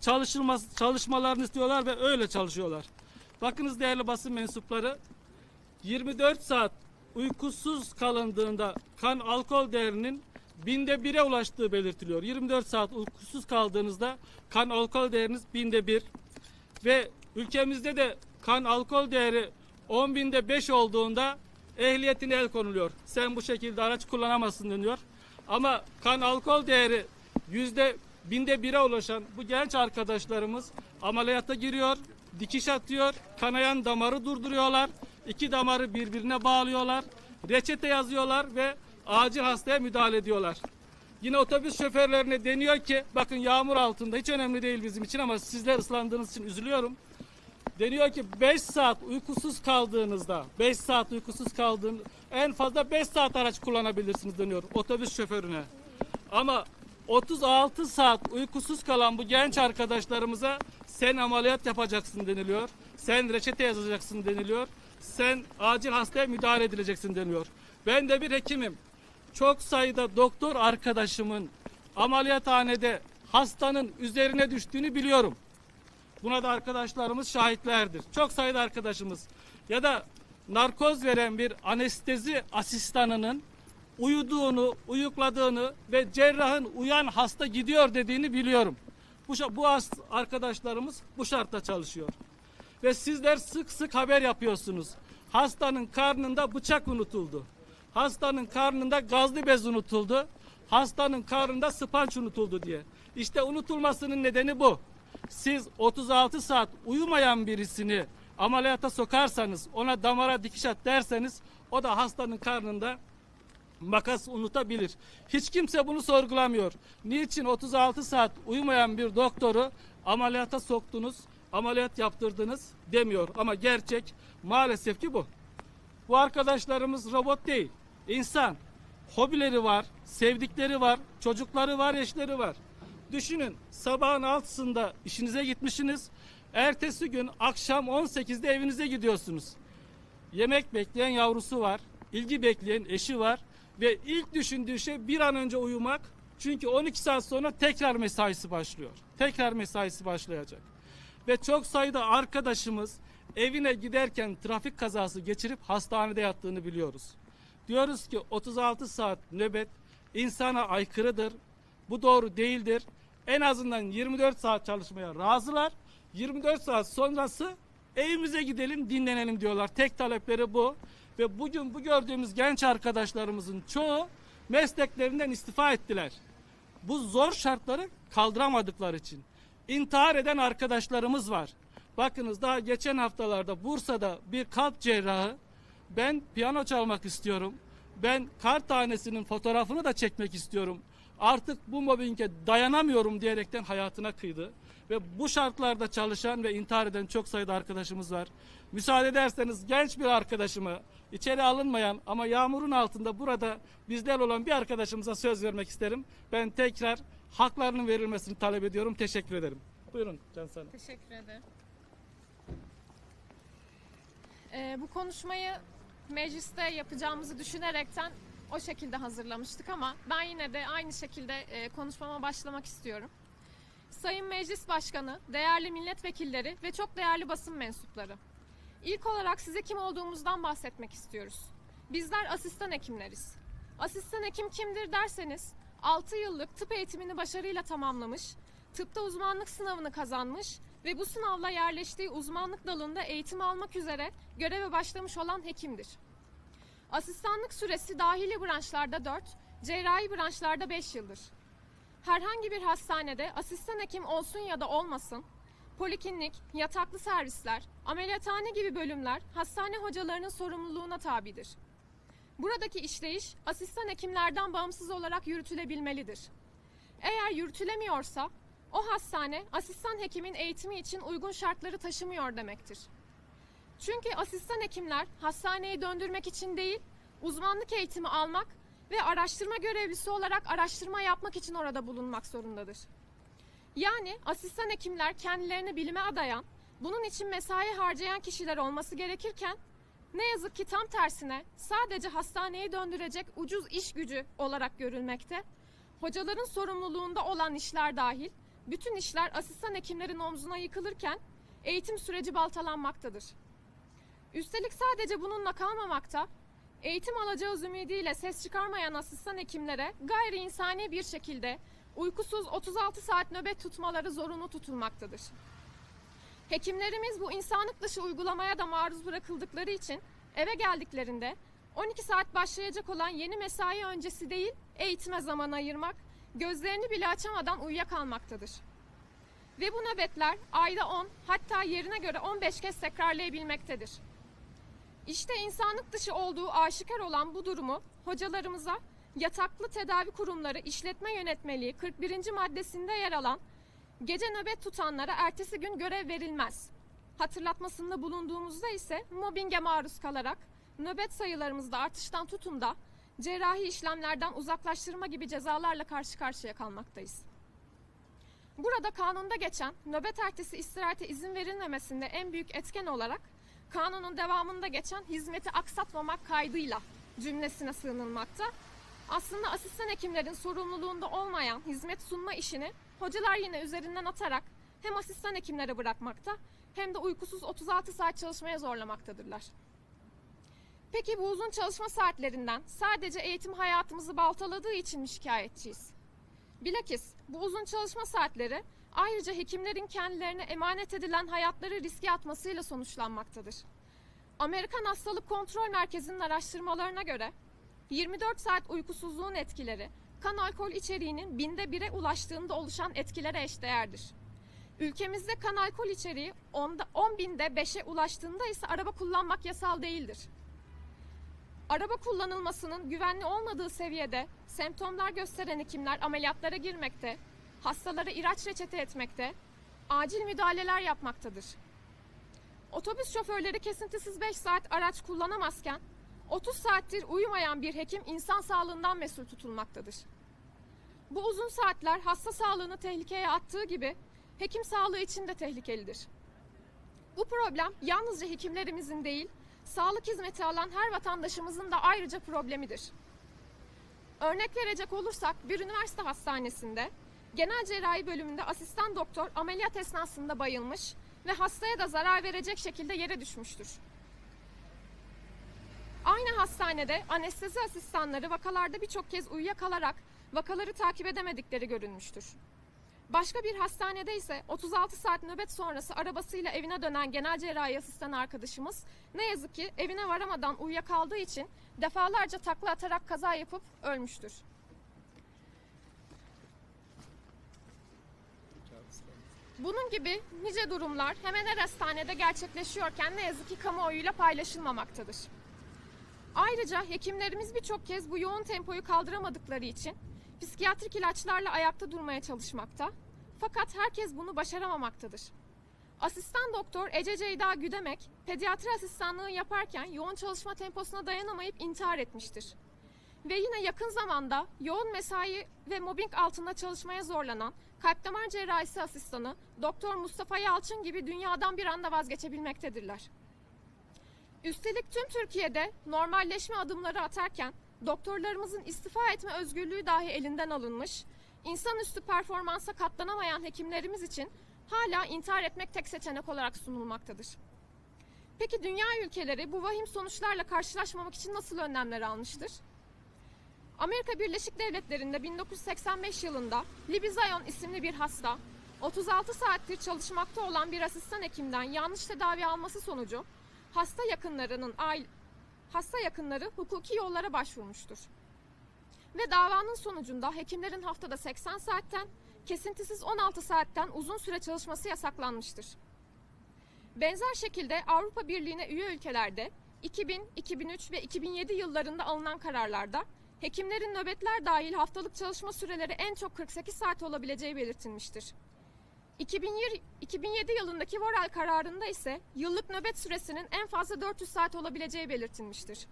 çalışılması, çalışmalarını istiyorlar ve öyle çalışıyorlar. Bakınız değerli basın mensupları 24 saat uykusuz kalındığında kan alkol değerinin binde bire ulaştığı belirtiliyor. 24 saat uykusuz kaldığınızda kan alkol değeriniz binde bir ve ülkemizde de kan alkol değeri 10 binde 5 olduğunda ehliyetine el konuluyor. Sen bu şekilde araç kullanamazsın deniyor. Ama kan alkol değeri yüzde binde bire ulaşan bu genç arkadaşlarımız ameliyata giriyor, dikiş atıyor, kanayan damarı durduruyorlar, iki damarı birbirine bağlıyorlar, reçete yazıyorlar ve acil hastaya müdahale ediyorlar. Yine otobüs şoförlerine deniyor ki bakın yağmur altında hiç önemli değil bizim için ama sizler ıslandığınız için üzülüyorum. Deniyor ki 5 saat uykusuz kaldığınızda 5 saat uykusuz kaldığın en fazla 5 saat araç kullanabilirsiniz deniyor otobüs şoförüne. Ama 36 saat uykusuz kalan bu genç arkadaşlarımıza sen ameliyat yapacaksın deniliyor. Sen reçete yazacaksın deniliyor. Sen acil hastaya müdahale edileceksin deniyor. Ben de bir hekimim. Çok sayıda doktor arkadaşımın ameliyathanede hastanın üzerine düştüğünü biliyorum. Buna da arkadaşlarımız şahitlerdir. Çok sayıda arkadaşımız ya da narkoz veren bir anestezi asistanının uyuduğunu, uyukladığını ve cerrahın uyan hasta gidiyor dediğini biliyorum. Bu, bu arkadaşlarımız bu şartta çalışıyor. Ve sizler sık sık haber yapıyorsunuz. Hastanın karnında bıçak unutuldu. Hastanın karnında gazlı bez unutuldu. Hastanın karnında spanç unutuldu diye. İşte unutulmasının nedeni bu. Siz 36 saat uyumayan birisini ameliyata sokarsanız, ona damara dikiş at derseniz o da hastanın karnında makas unutabilir. Hiç kimse bunu sorgulamıyor. Niçin 36 saat uyumayan bir doktoru ameliyata soktunuz, ameliyat yaptırdınız demiyor. Ama gerçek maalesef ki bu. Bu arkadaşlarımız robot değil, insan. Hobileri var, sevdikleri var, çocukları var, eşleri var. Düşünün sabahın altısında işinize gitmişsiniz. Ertesi gün akşam 18'de evinize gidiyorsunuz. Yemek bekleyen yavrusu var. ilgi bekleyen eşi var. Ve ilk düşündüğü şey bir an önce uyumak. Çünkü 12 saat sonra tekrar mesaisi başlıyor. Tekrar mesaisi başlayacak. Ve çok sayıda arkadaşımız evine giderken trafik kazası geçirip hastanede yattığını biliyoruz. Diyoruz ki 36 saat nöbet insana aykırıdır. Bu doğru değildir. En azından 24 saat çalışmaya razılar. 24 saat sonrası evimize gidelim dinlenelim diyorlar. Tek talepleri bu. Ve bugün bu gördüğümüz genç arkadaşlarımızın çoğu mesleklerinden istifa ettiler. Bu zor şartları kaldıramadıkları için. İntihar eden arkadaşlarımız var. Bakınız daha geçen haftalarda Bursa'da bir kalp cerrahı ben piyano çalmak istiyorum. Ben kar tanesinin fotoğrafını da çekmek istiyorum. Artık bu mobbinge dayanamıyorum diyerekten hayatına kıydı. Ve bu şartlarda çalışan ve intihar eden çok sayıda arkadaşımız var. Müsaade ederseniz genç bir arkadaşımı, içeri alınmayan ama yağmurun altında burada bizler olan bir arkadaşımıza söz vermek isterim. Ben tekrar haklarının verilmesini talep ediyorum. Teşekkür ederim. Buyurun Cansu Hanım. Teşekkür ederim. Ee, bu konuşmayı mecliste yapacağımızı düşünerekten o şekilde hazırlamıştık ama ben yine de aynı şekilde e, konuşmama başlamak istiyorum. Sayın Meclis Başkanı, değerli milletvekilleri ve çok değerli basın mensupları. İlk olarak size kim olduğumuzdan bahsetmek istiyoruz. Bizler asistan hekimleriz. Asistan hekim kimdir derseniz 6 yıllık tıp eğitimini başarıyla tamamlamış, tıpta uzmanlık sınavını kazanmış ve bu sınavla yerleştiği uzmanlık dalında eğitim almak üzere göreve başlamış olan hekimdir. Asistanlık süresi dahili branşlarda 4, cerrahi branşlarda 5 yıldır. Herhangi bir hastanede asistan hekim olsun ya da olmasın, poliklinik, yataklı servisler, ameliyathane gibi bölümler hastane hocalarının sorumluluğuna tabidir. Buradaki işleyiş asistan hekimlerden bağımsız olarak yürütülebilmelidir. Eğer yürütülemiyorsa o hastane asistan hekimin eğitimi için uygun şartları taşımıyor demektir. Çünkü asistan hekimler hastaneyi döndürmek için değil, uzmanlık eğitimi almak ve araştırma görevlisi olarak araştırma yapmak için orada bulunmak zorundadır. Yani asistan hekimler kendilerini bilime adayan, bunun için mesai harcayan kişiler olması gerekirken ne yazık ki tam tersine sadece hastaneyi döndürecek ucuz iş gücü olarak görülmekte. Hocaların sorumluluğunda olan işler dahil bütün işler asistan hekimlerin omzuna yıkılırken eğitim süreci baltalanmaktadır. Üstelik sadece bununla kalmamakta, eğitim alacağız ümidiyle ses çıkarmayan asistan hekimlere gayri insani bir şekilde uykusuz 36 saat nöbet tutmaları zorunlu tutulmaktadır. Hekimlerimiz bu insanlık dışı uygulamaya da maruz bırakıldıkları için eve geldiklerinde 12 saat başlayacak olan yeni mesai öncesi değil, eğitime zaman ayırmak, gözlerini bile açamadan uyuyakalmaktadır. Ve bu nöbetler ayda 10 hatta yerine göre 15 kez tekrarlayabilmektedir. İşte insanlık dışı olduğu aşikar olan bu durumu hocalarımıza yataklı tedavi kurumları işletme yönetmeliği 41. maddesinde yer alan gece nöbet tutanlara ertesi gün görev verilmez. Hatırlatmasında bulunduğumuzda ise mobbinge maruz kalarak nöbet sayılarımızda artıştan tutun da cerrahi işlemlerden uzaklaştırma gibi cezalarla karşı karşıya kalmaktayız. Burada kanunda geçen nöbet ertesi istirahate izin verilmemesinde en büyük etken olarak kanunun devamında geçen hizmeti aksatmamak kaydıyla cümlesine sığınılmakta. Aslında asistan hekimlerin sorumluluğunda olmayan hizmet sunma işini hocalar yine üzerinden atarak hem asistan hekimlere bırakmakta hem de uykusuz 36 saat çalışmaya zorlamaktadırlar. Peki bu uzun çalışma saatlerinden sadece eğitim hayatımızı baltaladığı için mi şikayetçiyiz? Bilakis bu uzun çalışma saatleri ayrıca hekimlerin kendilerine emanet edilen hayatları riske atmasıyla sonuçlanmaktadır. Amerikan Hastalık Kontrol Merkezi'nin araştırmalarına göre 24 saat uykusuzluğun etkileri kan alkol içeriğinin binde bire ulaştığında oluşan etkilere eşdeğerdir. Ülkemizde kan alkol içeriği 10, 10 binde 5'e ulaştığında ise araba kullanmak yasal değildir. Araba kullanılmasının güvenli olmadığı seviyede semptomlar gösteren hekimler ameliyatlara girmekte, hastalara ilaç reçete etmekte, acil müdahaleler yapmaktadır. Otobüs şoförleri kesintisiz 5 saat araç kullanamazken 30 saattir uyumayan bir hekim insan sağlığından mesul tutulmaktadır. Bu uzun saatler hasta sağlığını tehlikeye attığı gibi hekim sağlığı için de tehlikelidir. Bu problem yalnızca hekimlerimizin değil, sağlık hizmeti alan her vatandaşımızın da ayrıca problemidir. Örnek verecek olursak bir üniversite hastanesinde genel cerrahi bölümünde asistan doktor ameliyat esnasında bayılmış ve hastaya da zarar verecek şekilde yere düşmüştür. Aynı hastanede anestezi asistanları vakalarda birçok kez uyuyakalarak vakaları takip edemedikleri görülmüştür. Başka bir hastanede ise 36 saat nöbet sonrası arabasıyla evine dönen genel cerrahi asistan arkadaşımız ne yazık ki evine varamadan uyuyakaldığı için defalarca takla atarak kaza yapıp ölmüştür. Bunun gibi nice durumlar hemen her hastanede gerçekleşiyorken ne yazık ki kamuoyuyla paylaşılmamaktadır. Ayrıca hekimlerimiz birçok kez bu yoğun tempoyu kaldıramadıkları için psikiyatrik ilaçlarla ayakta durmaya çalışmakta. Fakat herkes bunu başaramamaktadır. Asistan doktor Ece Ceyda Güdemek, pediatri asistanlığı yaparken yoğun çalışma temposuna dayanamayıp intihar etmiştir. Ve yine yakın zamanda yoğun mesai ve mobbing altında çalışmaya zorlanan kalp damar cerrahisi asistanı Doktor Mustafa Yalçın gibi dünyadan bir anda vazgeçebilmektedirler. Üstelik tüm Türkiye'de normalleşme adımları atarken doktorlarımızın istifa etme özgürlüğü dahi elinden alınmış, insanüstü performansa katlanamayan hekimlerimiz için hala intihar etmek tek seçenek olarak sunulmaktadır. Peki dünya ülkeleri bu vahim sonuçlarla karşılaşmamak için nasıl önlemler almıştır? Amerika Birleşik Devletleri'nde 1985 yılında Libby Zion isimli bir hasta 36 saattir çalışmakta olan bir asistan hekimden yanlış tedavi alması sonucu hasta yakınlarının aile, hasta yakınları hukuki yollara başvurmuştur. Ve davanın sonucunda hekimlerin haftada 80 saatten, kesintisiz 16 saatten uzun süre çalışması yasaklanmıştır. Benzer şekilde Avrupa Birliği'ne üye ülkelerde 2000, 2003 ve 2007 yıllarında alınan kararlarda hekimlerin nöbetler dahil haftalık çalışma süreleri en çok 48 saat olabileceği belirtilmiştir. 2020 2007 yılındaki Voral kararında ise yıllık nöbet süresinin en fazla 400 saat olabileceği belirtilmiştir.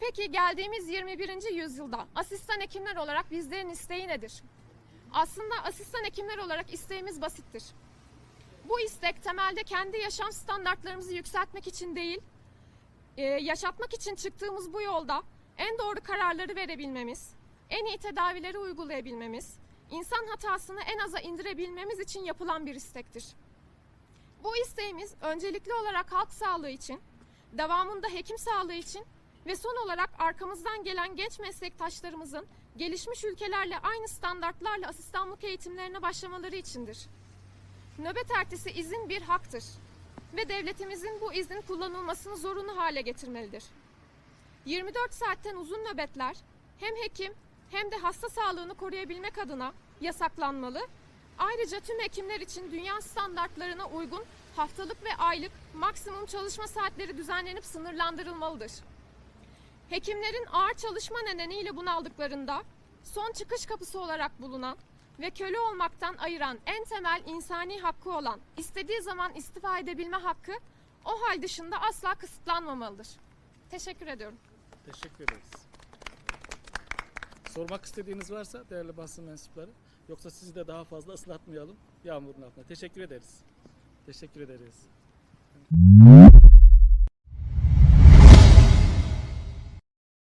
Peki geldiğimiz 21. yüzyılda asistan hekimler olarak bizlerin isteği nedir? Aslında asistan hekimler olarak isteğimiz basittir. Bu istek temelde kendi yaşam standartlarımızı yükseltmek için değil, e, yaşatmak için çıktığımız bu yolda en doğru kararları verebilmemiz, en iyi tedavileri uygulayabilmemiz, insan hatasını en aza indirebilmemiz için yapılan bir istektir. Bu isteğimiz öncelikli olarak halk sağlığı için, devamında hekim sağlığı için ve son olarak arkamızdan gelen genç meslektaşlarımızın gelişmiş ülkelerle aynı standartlarla asistanlık eğitimlerine başlamaları içindir. Nöbet ertesi izin bir haktır ve devletimizin bu izin kullanılmasını zorunlu hale getirmelidir. 24 saatten uzun nöbetler hem hekim hem de hasta sağlığını koruyabilmek adına yasaklanmalı. Ayrıca tüm hekimler için dünya standartlarına uygun haftalık ve aylık maksimum çalışma saatleri düzenlenip sınırlandırılmalıdır. Hekimlerin ağır çalışma nedeniyle bunaldıklarında son çıkış kapısı olarak bulunan ve köle olmaktan ayıran en temel insani hakkı olan istediği zaman istifa edebilme hakkı o hal dışında asla kısıtlanmamalıdır. Teşekkür ediyorum. Teşekkür ederiz. Sormak istediğiniz varsa değerli basın mensupları. Yoksa sizi de daha fazla ıslatmayalım yağmurun altında. Teşekkür ederiz. Teşekkür ederiz.